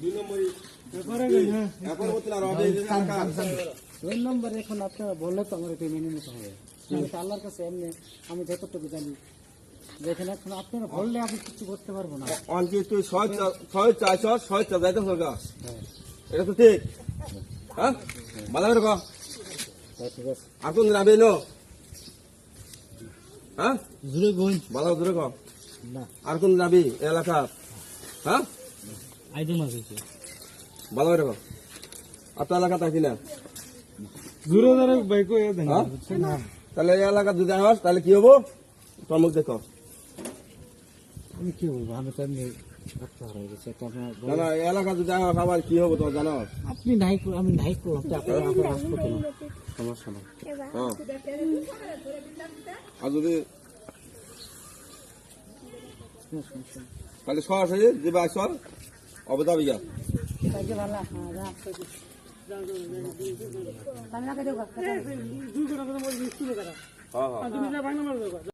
দুই নম্বরই। এখন রবে নম্বর এখন আপনারা বললে তো আমার এটা মেনে নিতে হবে। আল্লাহর কাছে এমনি আমি যতটুকু জানি যে এখানে আপনারা বললে আমি কিছু করতে পারব না। অনকি তুই ছয় চা- ছয় চারশ ছয় চার যাইতে সরকার এটা তো ঠিক। হ্যাঁ? ভালো করে কহ ঠিক আছে। আর কোন যাবে নো হ্যাঁ? গুণ আর কোন এলাকা? হ্যাঁ? আইডি মাছ হয়েছে ভালো করে কহ আপনার এলাকা থাকি না জুড়ে ধরে বাইক হ্যাঁ? তাহলে এই এলাকা যদি আস তাহলে কি হব? তোর মুখ দেখো। আমি কি বলব? আমি তো এমনি না না এলাকা যদি আস আবার কি হব জানো? আপনি নাই করে- আমি নাই করলাম তো আপনার আপনার আসব কেন সমস্যা নাই। হ্যাঁ। আর যদি। তাহলে সরাসরি দিবা আসর অবদাবি গা হ্যাঁ। হ্যাঁ।